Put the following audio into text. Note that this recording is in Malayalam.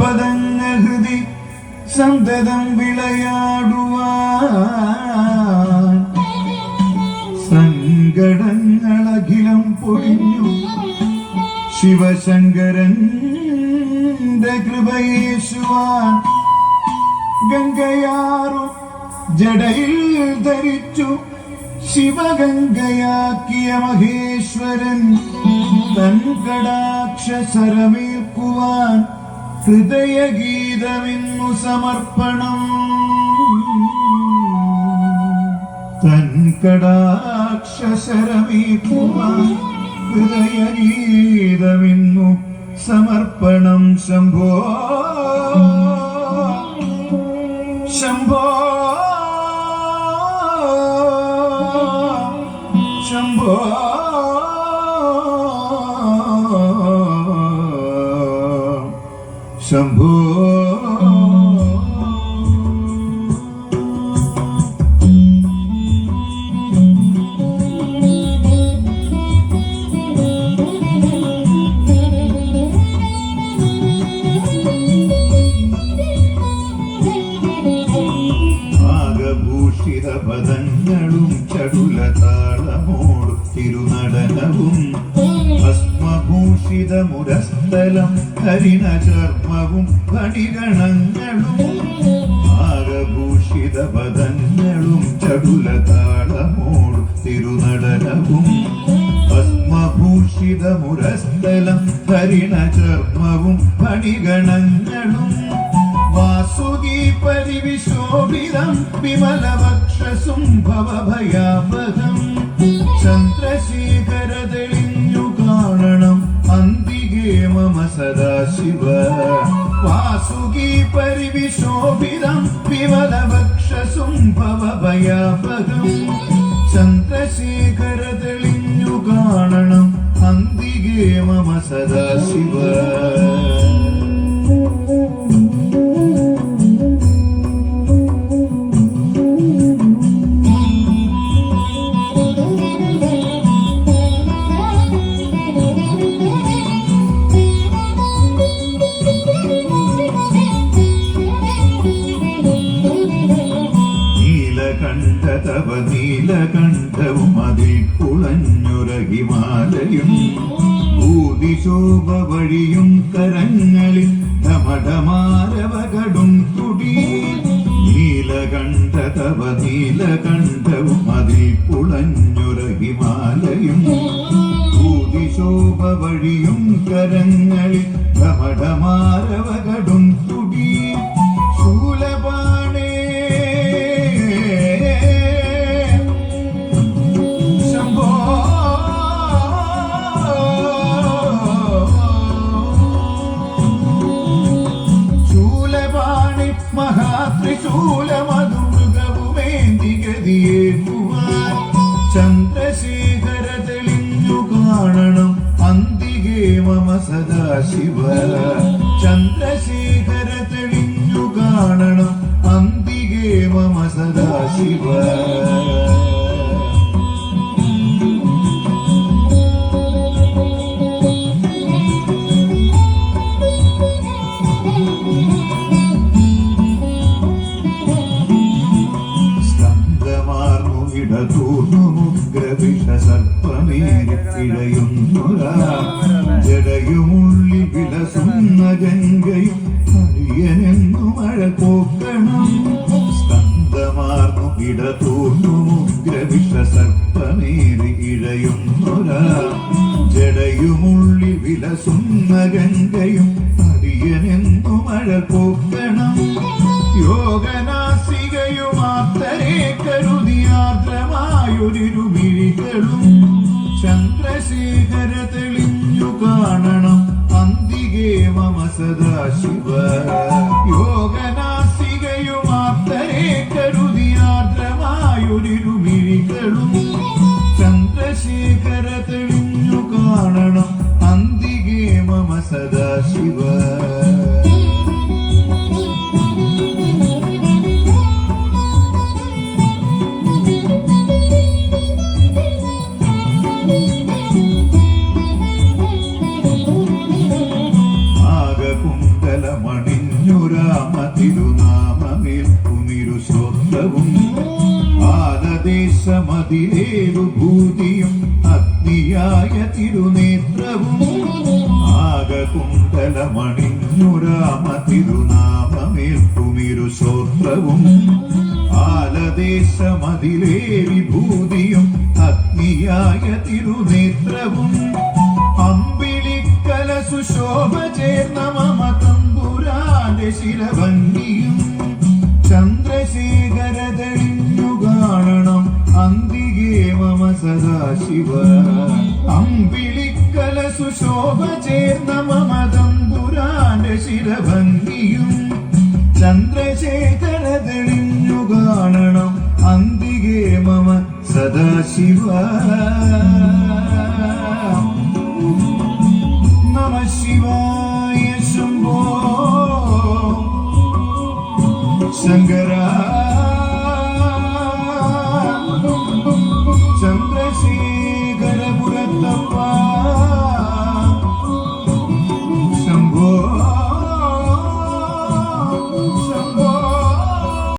പദങ്ങഹൃതി സന്തതം വിളയാടുവാൻ. സങ്കടങ്ങളഖിലം പൊഴിഞ്ഞു. ശിവശങ്കരന്റെ കൃപയേശുവാൻ. ഗംഗയാറു ജടയിൽ ധരിച്ചു. ശിവഗംഗയാക്കിയ മഹേശ്വരൻ തൻ കടാക്ഷരമേൽക്കുവാൻ ഹൃദയഗീതമെന്നു സമർപ്പണം. തൻ കടാക്ഷരമേൽക്കുവാൻ ഹൃദയഗീതമെന്നു സമർപ്പണം ശംഭോ. ശംഭോ. ശംഭോ. ശംഭോ. പദങ്ങളും ചടുല താളമോടും തിരുനടനവും ഭസ്മഭൂഷിത മുരസ്ഥലം ഹരിണ ചർമ്മവും പണിഗണങ്ങളും ആകഭൂഷിത പദങ്ങളും ചടുല താളമോടും തിരുനടനവും ഭസ്മഭൂഷിത മുരസ്ഥലം ഹരിണ ചർമ്മവും പണിഗണങ്ങളും വാസുകി പരിവിശോഭിതം വിമലവക്ഷസും ഭവഭയാപകം ചന്ദ്രശേഖര തെളിഞ്ഞു കാണണം അന്തികേ മമ സദാശിവ. വാസുകി പരിവിശോഭിതം വിമലവക്ഷസും ഭവഭയാപകം. ചന്ദ്രശേഖര തെളിഞ്ഞു കാണണം അന്തികേ മമ സദാശിവ. നീലകണ്ഠ തവ നീലകണ്ഠവും അതിൽ കുളഞ്ഞുരകിമാലയും ഭൂതിശോഭ വഴിയും കരങ്ങളിൽ ധമഠമാരവകടും തുടി. നീലകണ്ഠ തവ നീലകണ്ഠവും അതിൽ കുളഞ്ഞുരകിമാലയും ഭൂതിശോഭ വഴിയും കരങ്ങളിൽ ധമഠമാരവകടും സദാശിവ. ചന്ദ്രശേഖര തെളിഞ്ഞു കാണണം അന്തികേ മമ സദാശിവ ഇടതൂർന്നു മുഗ്രവിഷ സർപ്പമേരി ഇഴയുന്നുരാ ഇഴയുന്നുരാ ജടയുമുള്ളി വിലസുന്ന ഗംഗയും അടിയനെന്നു മഴ പോക്കണം. യോഗനാസികയുമാത്തരെ കരുതിയാർദ്രമായൊരിരുമിഴികളും ചന്ദ്രശേഖര തെളിഞ്ഞു കാണണം അന്തികേ മമ സദാശിവ. യോഗനാസികയുമാത്തരെ ആലദേശമതിലേവു ഭൂതിയും അഗ്നിയായ തിരുനേത്രവും. ആകകുണ്ടലമണിഞ്ഞുരാമ തിരുനാമമേൽക്കുമിരു ശ്രോത്രവും ആലദേശമതിലേ വിഭൂതിയും അഗ്നിയായ തിരുനേത്രവും. അമ്പിളിക്കല സുശോഭ ചേർന്ന മമ തമ്പുരാന്റെ ശിരഭംഗിയും ചന്ദ്രശേഖര തെളിഞ്ഞു കാണണം. അന്തികേ മമ സദാശിവ. അമ്പിളിക്കല സുശോഭ ചേർന്ന മമതന്തുരാന്റെ ശിരഭംഗിയും ചന്ദ്രശേഖര തെളിഞ്ഞു കാണണം അന്തികേ മമ സദാശിവ. നമ ശിവായ ശംഭോ. ശങ്കരാ